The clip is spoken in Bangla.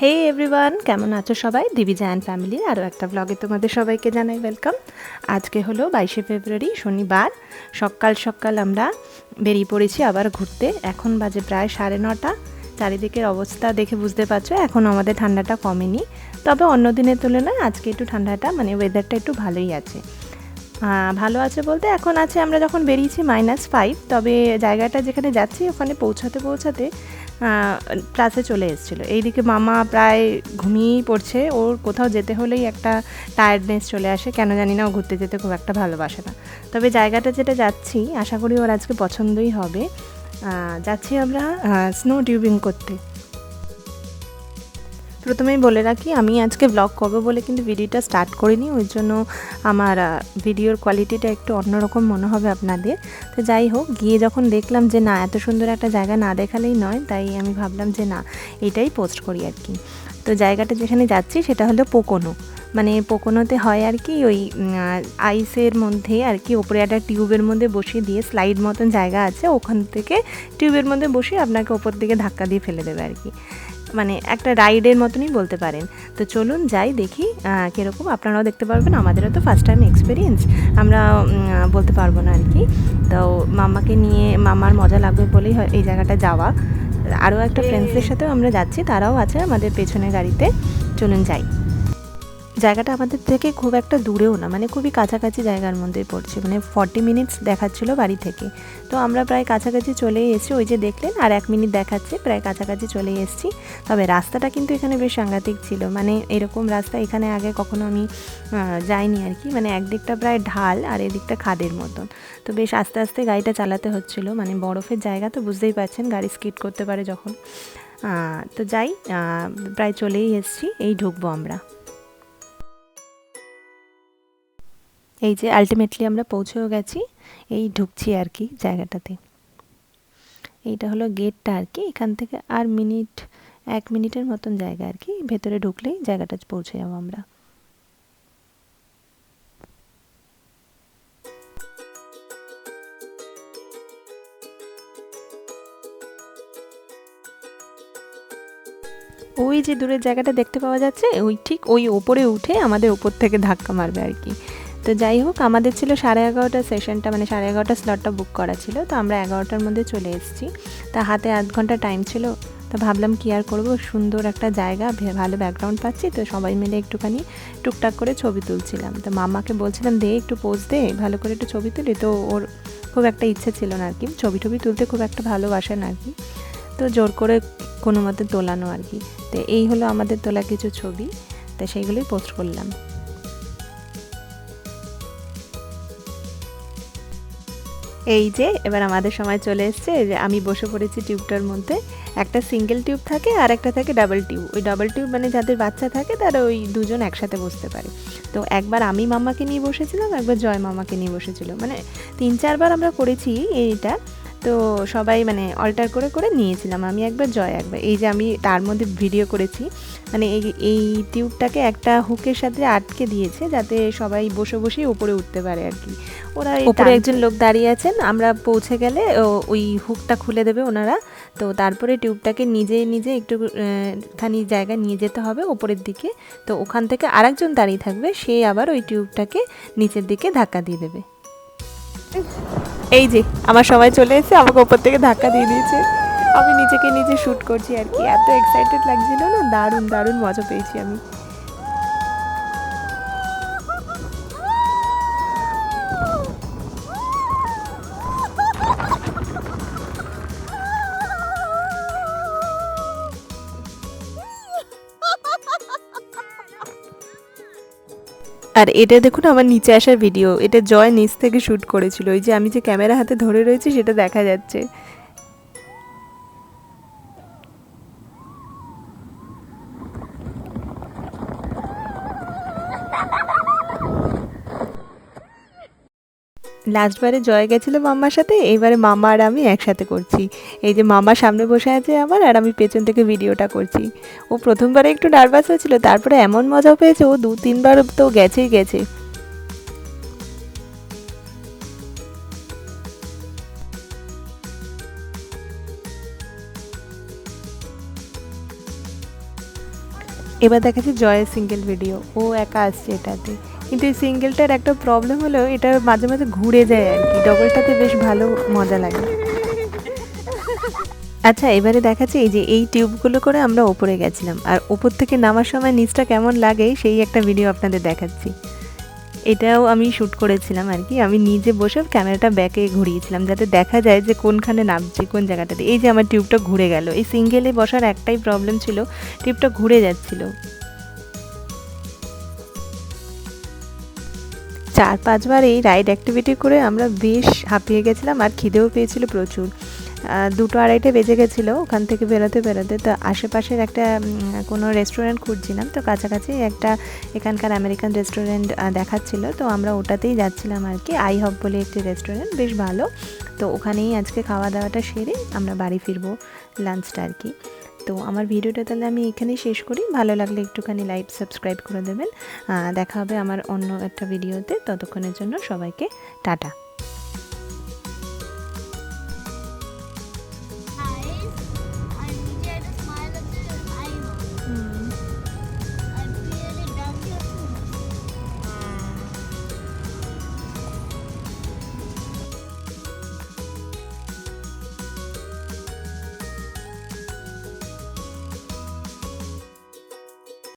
হে এভরিওয়ান কেমন আছো সবাই? দিবি অ্যান্ড ফ্যামিলির আরও একটা ব্লগে তোমাদের সবাইকে জানাই ওয়েলকাম আজকে হলো বাইশে ফেব্রুয়ারি, শনিবার। সকাল সকাল আমরা বেরিয়ে পড়েছি আবার ঘুরতে। এখন বাজে প্রায় সাড়ে নটা। চারিদিকের অবস্থা দেখে বুঝতে পারছ, এখন আমাদের ঠান্ডাটা কমেনি। তবে অন্য দিনের তুলনায় আজকে একটু ঠান্ডাটা মানে ওয়েদারটা একটু ভালোই আছে। ভালো আছে বলতে এখন আছে আমরা যখন বেরিয়েছি মাইনাস ফাইভ তবে জায়গাটা যেখানে যাচ্ছি ওখানে পৌঁছাতে পৌঁছাতে প্লাসে চলে এসেছিল। এইদিকে মামা প্রায় ঘুমিয়েই পড়ছে। ওর কোথাও যেতে হলেই একটা টায়ার্ডনেস চলে আসে। কেন জানি না, ও ঘুরতে যেতে খুব একটা ভালোবাসে না। তবে জায়গাটা যেটা যাচ্ছি, আশা করি ওর আজকে পছন্দই হবে। যাচ্ছি আমরা স্নো টিউবিং করতে। প্রথমেই বলে রাখি, আমি আজকে ব্লগ করব বলে কিন্তু ভিডিওটা স্টার্ট করিনি। ওই জন্য আমার ভিডিওর কোয়ালিটিটা একটু অন্যরকম মনে হবে আপনাদের। তো যাই হোক, গিয়ে যখন দেখলাম যে না, এত সুন্দর একটা জায়গা না দেখালেই নয়, তাই আমি ভাবলাম যে না, এটাই পোস্ট করি আর কি। তো জায়গাটা যেখানে যাচ্ছি সেটা হলো পোকোনো। মানে পোকোনোতে হয় আর কি ওই আইসের মধ্যে আর কি, ওপরে একটা টিউবের মধ্যে বসিয়ে দিয়ে স্লাইড মতন জায়গা আছে, ওখান থেকে টিউবের মধ্যে বসিয়ে আপনাকে ওপর দিকে ধাক্কা দিয়ে ফেলে দেবে আর কি। মানে একটা রাইডের মতনই বলতে পারেন। তো চলুন যাই দেখি কীরকম আপনারাও দেখতে পারবেন, আমাদেরও তো ফার্স্ট টাইম এক্সপিরিয়েন্স আমরা বলতে পারব না আর কি। তো মামাকে নিয়ে, মামার মজা লাগবে বলেই এই জায়গাটা যাওয়া। আরও একটা ফ্রেন্ডসদের সাথেও আমরা যাচ্ছি তারাও আছে আমাদের পেছনের গাড়িতে। চলুন যাই। জায়গাটা আমাদের থেকে খুব একটা দূরেও না মানে খুবই কাছাকাছি জায়গার মধ্যে পড়ছে মানে ফর্টি মিনিটস দেখাচ্ছিল বাড়ি থেকে। তো আমরা প্রায় কাছাকাছি চলেই এসেছি, ওই যে দেখলেন, আর এক মিনিট দেখাচ্ছে, প্রায় কাছাকাছি চলে এসেছি। তবে রাস্তাটা কিন্তু এখানে বেশ সাংঘাতিক ছিল মানে এরকম রাস্তা এখানে আগে কখনো আমি যাইনি আর কি মানে একদিকটা প্রায় ঢাল আর এদিকটা খাদের মতন। তো বেশ আস্তে আস্তে গাড়িটা চালাতে হচ্ছিল মানে বরফের জায়গা তো বুঝতেই পারছেন, গাড়ি স্কিড করতে পারে যখন। তো যাই প্রায় চলেই এসেছি, এই ঢুকবো আমরা। এই যে আলটিমেটলি আমরা পৌঁছেও গেছি, এই ঢুকছি আর কি জায়গাটাতে। এইটা হলো গেটটা আর কি, এখান থেকে আর মিনিট, এক মিনিটের মতন জায়গা আর কি, ভেতরে ঢুকলেই জায়গাটা পৌঁছে যাব আমরা। ওই যে দূরের জায়গাটা দেখতে পাওয়া যাচ্ছে, ওই ঠিক ওই ওপরে উঠে আমাদের ওপর থেকে ধাক্কা মারবে আর কি। তো যাই হোক, আমাদের ছিল সাড়ে এগারোটার সেশনটা মানে সাড়ে এগারোটার স্লটটা বুক করা ছিল। তো আমরা এগারোটার মধ্যে চলে এসেছি। তা হাতে আধ ঘণ্টা টাইম ছিল। তো ভাবলাম কি আর করব? সুন্দর একটা জায়গা ভালো ব্যাকগ্রাউন্ড পাচ্ছি। তো সবাই মিলে একটুখানি টুকটাক করে ছবি তুলছিলাম। তো মামাকে বলছিলাম, দে একটু পোজ দে, ভালো করে একটু ছবি তুলি। তো ওর খুব একটা ইচ্ছে ছিল না আর কি। ছবি টবি তুলতে খুব একটা ভালোবাসেন আর কি। তো জোর করে কোনো মতে তোলানো আর কি। তো এই হলো আমাদের তোলা কিছু ছবি। তো সেইগুলোই পোস্ট করলাম। এই যে, এবার আমাদের সময় চলে এসছে যে আমি বসে পড়েছি টিউবটার মধ্যে। একটা সিঙ্গেল টিউব থাকে আর একটা থাকে ডাবল টিউব ওই ডাবল টিউব মানে যাদের বাচ্চা থাকে, তারা ওই দুজন একসাথে বসতে পারে। তো একবার আমি মামাকে নিয়ে বসেছিলাম, একবার জয় মামাকে নিয়ে বসেছিল। মানে তিন, চারবার আমরা করেছি এইটা। তো সবাই মানে অল্টার করে করে নিয়েছিলাম। আমি একবার জয় একবার। এই যে আমি তার মধ্যে ভিডিও করেছি মানে এই এই টিউবটাকে একটা হুকের সাথে আটকে দিয়েছে যাতে সবাই বসে বসেই উপরে উঠতে পারে আর কি। ওরা উপরে একজন লোক দাঁড়িয়ে আছেন আমরা পৌঁছে গেলে ও- ওই হুকটা খুলে দেবে ওনারা। তো তারপরে টিউবটাকে নিজে নিজে একটু খানি জায়গা নিয়ে যেতে হবে ওপরের দিকে। তো ওখান থেকে আরেকজন দাঁড়িয়ে থাকবে সে আবার ওই টিউবটাকে নিচের দিকে ধাক্কা দিয়ে দেবে। এই যে, আমার সবাই চলে এসেছে, আমাকে ওপর থেকে ধাক্কা দিয়ে দিয়েছে। আমি নিজেকে নিজে শ্যুট করছি আর কি। এত এক্সাইটেড লাগছিল না, দারুণ দারুণ মজা পেয়েছি আমি। আর এটা দেখুন আমার নিচে আসার ভিডিও এটা জয় নিচ থেকে শ্যুট করেছিল। ওই যে আমি যে ক্যামেরা হাতে ধরে রয়েছি, সেটা দেখা যাচ্ছে। লাস্টবারে জয় গেছিল মাম্মার সাথে, এইবারে মামা আর আমি একসাথে করছি। এই যে মামা সামনে বসে আছে আমার আর আমি পেছন থেকে ভিডিওটা করছি। ও প্রথমবারে একটু নার্ভাস হয়েছিল, তারপরে এমন মজা পেয়েছে, ও দু তিনবার তো গেছেই গেছে। এবার দেখাচ্ছি জয়ের সিঙ্গেল ভিডিও ও একা আসছে এটাতে। কিন্তু এই সিঙ্গেলটার একটা প্রবলেম হলো, এটা মাঝে মাঝে ঘুরে যায় আর কি। ডবলটাতে বেশ ভালো মজা লাগে। আচ্ছা এবারে দেখাচ্ছি এই যে এই টিউবগুলো করে আমরা ওপরে গেছিলাম। আর ওপর থেকে নামার সময় নিচটা কেমন লাগে, সেই একটা ভিডিও আপনাদের দেখাচ্ছি। এটাও আমি শ্যুট করেছিলাম আর কি। আমি নিজে বসে ক্যামেরাটা ব্যাকে ঘুরিয়েছিলাম, যাতে দেখা যায় যে কোনখানে নামছি, কোন জায়গাটাতে। এই যে আমার টিউবটা ঘুরে গেল। এই সিঙ্গেলে বসার একটাই প্রবলেম ছিল টিউবটা ঘুরে যাচ্ছিল। চার পাঁচবার এই রাইড অ্যাক্টিভিটি করে আমরা বেশ হাঁপিয়ে গেছিলাম আর খিদেও পেয়েছিল প্রচুর। দুটো আড়াইটে বেজে গেছিল ওখান থেকে বেরোতে বেরোতে। তো আশেপাশের একটা কোনো রেস্টুরেন্ট খুঁজছিলাম। তো কাছাকাছি একটা এখানকার আমেরিকান রেস্টুরেন্ট দেখাচ্ছিল। তো আমরা ওটাতেই যাচ্ছিলাম আর কি। আই হব বলে একটি রেস্টুরেন্ট বেশ ভালো। তো ওখানেই আজকে খাওয়া দাওয়াটা সেরে আমরা বাড়ি ফিরবো লাঞ্চটা আর কি। তো আমার ভিডিওটা তাহলে আমি এখানে শেষ করি। ভালো লাগলে একটুখানি লাইক সাবস্ক্রাইব করে দেবেন। দেখা হবে আমার অন্য একটা ভিডিওতে ততক্ষণের জন্য সবাইকে টাটা।